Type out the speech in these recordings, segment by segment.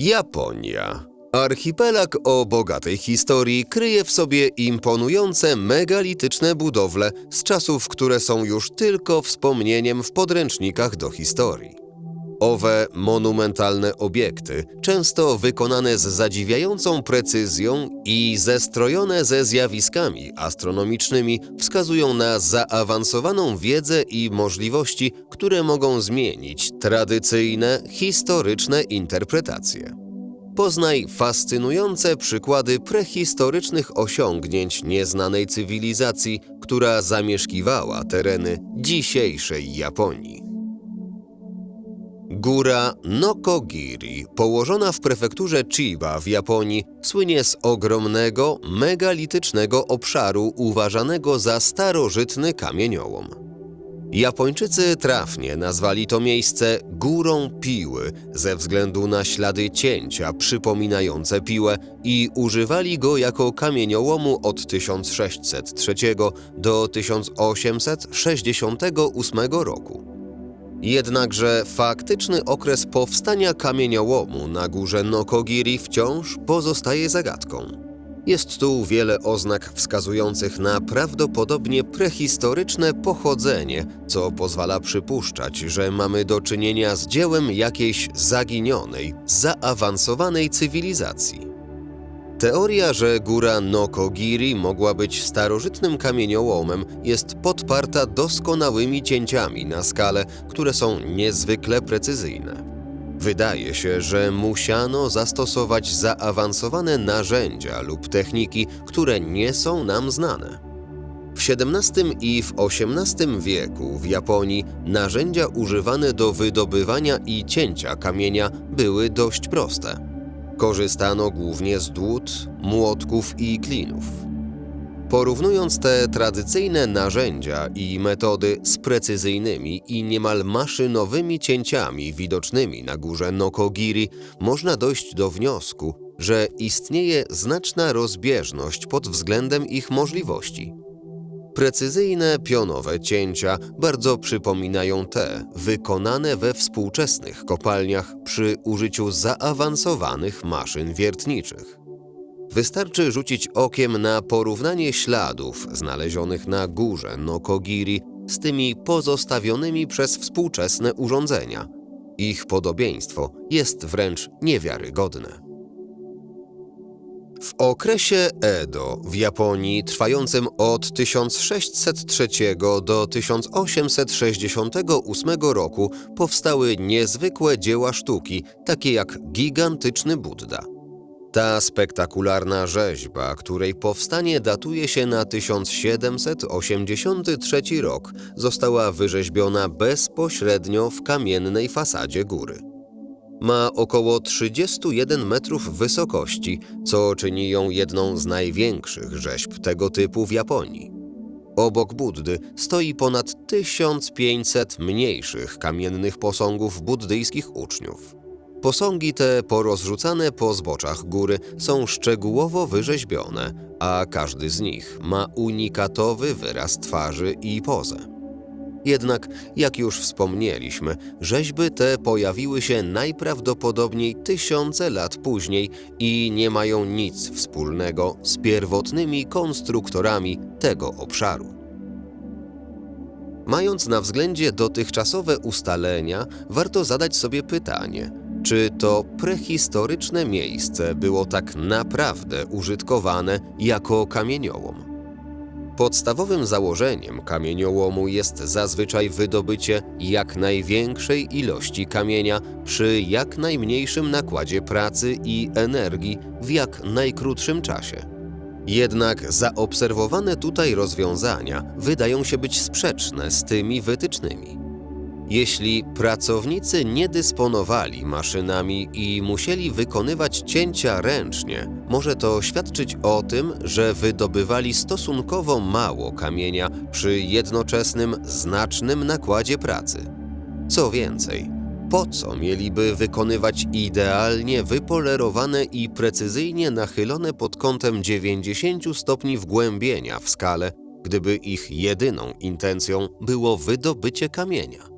Japonia. Archipelag o bogatej historii kryje w sobie imponujące megalityczne budowle z czasów, które są już tylko wspomnieniem w podręcznikach do historii. Owe monumentalne obiekty, często wykonane z zadziwiającą precyzją i zestrojone ze zjawiskami astronomicznymi, wskazują na zaawansowaną wiedzę i możliwości, które mogą zmienić tradycyjne, historyczne interpretacje. Poznaj fascynujące przykłady prehistorycznych osiągnięć nieznanej cywilizacji, która zamieszkiwała tereny dzisiejszej Japonii. Góra Nokogiri, położona w prefekturze Chiba w Japonii, słynie z ogromnego, megalitycznego obszaru uważanego za starożytny kamieniołom. Japończycy trafnie nazwali to miejsce Górą Piły ze względu na ślady cięcia przypominające piłę i używali go jako kamieniołomu od 1603 do 1868 roku. Jednakże faktyczny okres powstania kamieniołomu na górze Nokogiri wciąż pozostaje zagadką. Jest tu wiele oznak wskazujących na prawdopodobnie prehistoryczne pochodzenie, co pozwala przypuszczać, że mamy do czynienia z dziełem jakiejś zaginionej, zaawansowanej cywilizacji. Teoria, że góra Nokogiri mogła być starożytnym kamieniołomem, jest podparta doskonałymi cięciami na skalę, które są niezwykle precyzyjne. Wydaje się, że musiano zastosować zaawansowane narzędzia lub techniki, które nie są nam znane. W XVII i w XVIII wieku w Japonii narzędzia używane do wydobywania i cięcia kamienia były dość proste. Korzystano głównie z dłut, młotków i klinów. Porównując te tradycyjne narzędzia i metody z precyzyjnymi i niemal maszynowymi cięciami widocznymi na górze Nokogiri, można dojść do wniosku, że istnieje znaczna rozbieżność pod względem ich możliwości. Precyzyjne pionowe cięcia bardzo przypominają te wykonane we współczesnych kopalniach przy użyciu zaawansowanych maszyn wiertniczych. Wystarczy rzucić okiem na porównanie śladów znalezionych na górze Nokogiri z tymi pozostawionymi przez współczesne urządzenia. Ich podobieństwo jest wręcz niewiarygodne. W okresie Edo w Japonii trwającym od 1603 do 1868 roku powstały niezwykłe dzieła sztuki, takie jak gigantyczny Buddha. Ta spektakularna rzeźba, której powstanie datuje się na 1783 rok, została wyrzeźbiona bezpośrednio w kamiennej fasadzie góry. Ma około 31 metrów wysokości, co czyni ją jedną z największych rzeźb tego typu w Japonii. Obok Buddy stoi ponad 1500 mniejszych kamiennych posągów buddyjskich uczniów. Posągi te porozrzucane po zboczach góry są szczegółowo wyrzeźbione, a każdy z nich ma unikatowy wyraz twarzy i pozę. Jednak, jak już wspomnieliśmy, rzeźby te pojawiły się najprawdopodobniej tysiące lat później i nie mają nic wspólnego z pierwotnymi konstruktorami tego obszaru. Mając na względzie dotychczasowe ustalenia, warto zadać sobie pytanie, czy to prehistoryczne miejsce było tak naprawdę użytkowane jako kamieniołom. Podstawowym założeniem kamieniołomu jest zazwyczaj wydobycie jak największej ilości kamienia przy jak najmniejszym nakładzie pracy i energii w jak najkrótszym czasie. Jednak zaobserwowane tutaj rozwiązania wydają się być sprzeczne z tymi wytycznymi. Jeśli pracownicy nie dysponowali maszynami i musieli wykonywać cięcia ręcznie, może to świadczyć o tym, że wydobywali stosunkowo mało kamienia przy jednoczesnym, znacznym nakładzie pracy. Co więcej, po co mieliby wykonywać idealnie wypolerowane i precyzyjnie nachylone pod kątem 90 stopni wgłębienia w skale, gdyby ich jedyną intencją było wydobycie kamienia?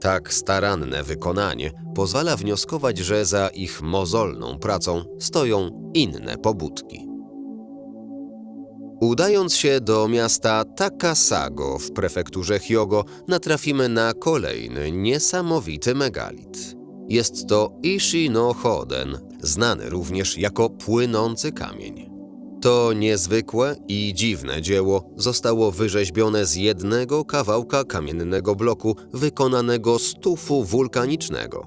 Tak staranne wykonanie pozwala wnioskować, że za ich mozolną pracą stoją inne pobudki. Udając się do miasta Takasago w prefekturze Hyogo, natrafimy na kolejny niesamowity megalit. Jest to Ishi no Hoden, znany również jako płynący kamień. To niezwykłe i dziwne dzieło zostało wyrzeźbione z jednego kawałka kamiennego bloku wykonanego z tufu wulkanicznego.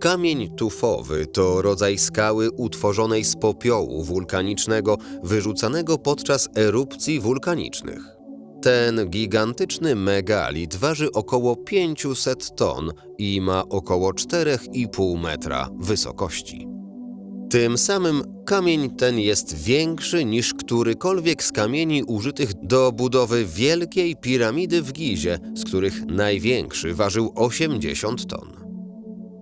Kamień tufowy to rodzaj skały utworzonej z popiołu wulkanicznego wyrzucanego podczas erupcji wulkanicznych. Ten gigantyczny megalit waży około 500 ton i ma około 4,5 metra wysokości. Tym samym kamień ten jest większy niż którykolwiek z kamieni użytych do budowy wielkiej piramidy w Gizie, z których największy ważył 80 ton.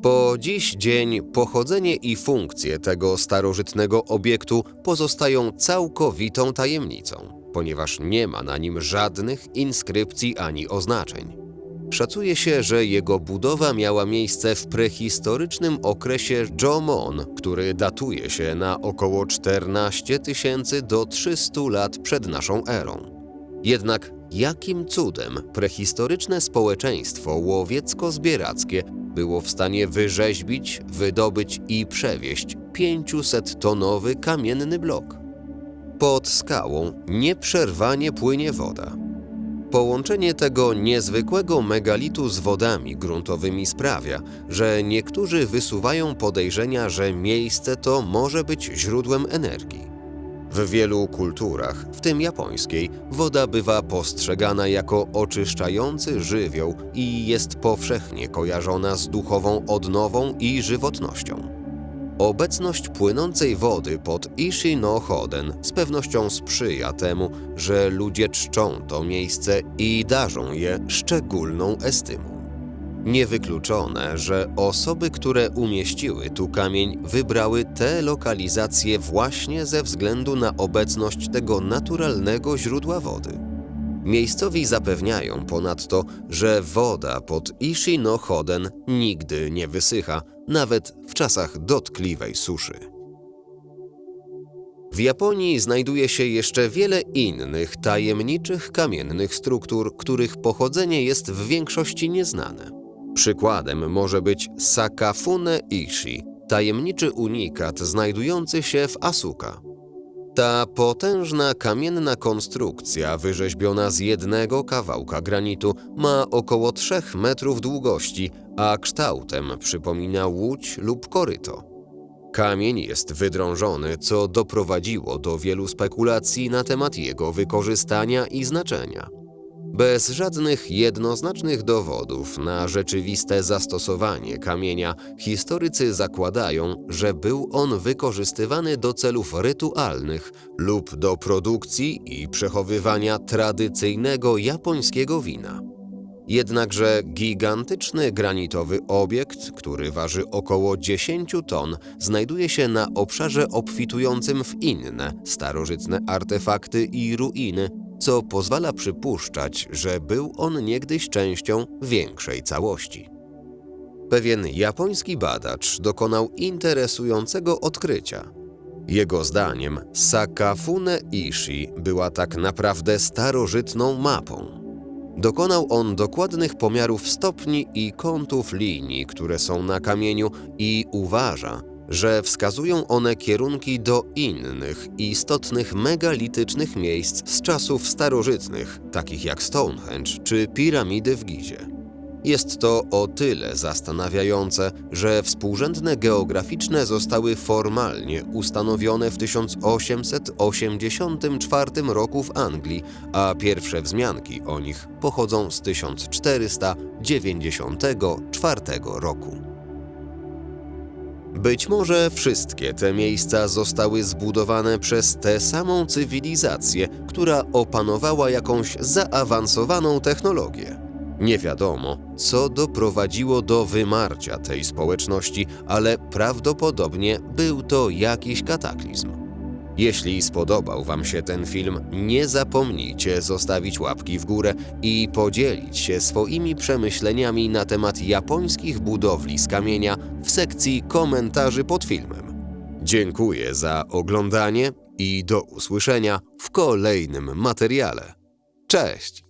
Po dziś dzień pochodzenie i funkcje tego starożytnego obiektu pozostają całkowitą tajemnicą, ponieważ nie ma na nim żadnych inskrypcji ani oznaczeń. Szacuje się, że jego budowa miała miejsce w prehistorycznym okresie Jomon, który datuje się na około 14 tysięcy do 300 lat przed naszą erą. Jednak jakim cudem prehistoryczne społeczeństwo łowiecko-zbierackie było w stanie wyrzeźbić, wydobyć i przewieźć 500-tonowy kamienny blok? Pod skałą nieprzerwanie płynie woda. Połączenie tego niezwykłego megalitu z wodami gruntowymi sprawia, że niektórzy wysuwają podejrzenia, że miejsce to może być źródłem energii. W wielu kulturach, w tym japońskiej, woda bywa postrzegana jako oczyszczający żywioł i jest powszechnie kojarzona z duchową odnową i żywotnością. Obecność płynącej wody pod Ishi no Hoden z pewnością sprzyja temu, że ludzie czczą to miejsce i darzą je szczególną estymą. Niewykluczone, że osoby, które umieściły tu kamień, wybrały tę lokalizację właśnie ze względu na obecność tego naturalnego źródła wody. Miejscowi zapewniają ponadto, że woda pod Ishi no Hoden nigdy nie wysycha, nawet w czasach dotkliwej suszy. W Japonii znajduje się jeszcze wiele innych tajemniczych kamiennych struktur, których pochodzenie jest w większości nieznane. Przykładem może być Sakafune Ishi, tajemniczy unikat znajdujący się w Asuka. Ta potężna kamienna konstrukcja, wyrzeźbiona z jednego kawałka granitu, ma około 3 metrów długości, a kształtem przypomina łódź lub koryto. Kamień jest wydrążony, co doprowadziło do wielu spekulacji na temat jego wykorzystania i znaczenia. Bez żadnych jednoznacznych dowodów na rzeczywiste zastosowanie kamienia, historycy zakładają, że był on wykorzystywany do celów rytualnych lub do produkcji i przechowywania tradycyjnego japońskiego wina. Jednakże gigantyczny granitowy obiekt, który waży około 10 ton, znajduje się na obszarze obfitującym w inne starożytne artefakty i ruiny, co pozwala przypuszczać, że był on niegdyś częścią większej całości. Pewien japoński badacz dokonał interesującego odkrycia. Jego zdaniem Sakafune Ishi była tak naprawdę starożytną mapą. Dokonał on dokładnych pomiarów stopni i kątów linii, które są na kamieniu i uważa, że wskazują one kierunki do innych istotnych megalitycznych miejsc z czasów starożytnych, takich jak Stonehenge czy piramidy w Gizie. Jest to o tyle zastanawiające, że współrzędne geograficzne zostały formalnie ustanowione w 1884 roku w Anglii, a pierwsze wzmianki o nich pochodzą z 1494 roku. Być może wszystkie te miejsca zostały zbudowane przez tę samą cywilizację, która opanowała jakąś zaawansowaną technologię. Nie wiadomo, co doprowadziło do wymarcia tej społeczności, ale prawdopodobnie był to jakiś kataklizm. Jeśli spodobał Wam się ten film, nie zapomnijcie zostawić łapki w górę i podzielić się swoimi przemyśleniami na temat japońskich budowli z kamienia w sekcji komentarzy pod filmem. Dziękuję za oglądanie i do usłyszenia w kolejnym materiale. Cześć!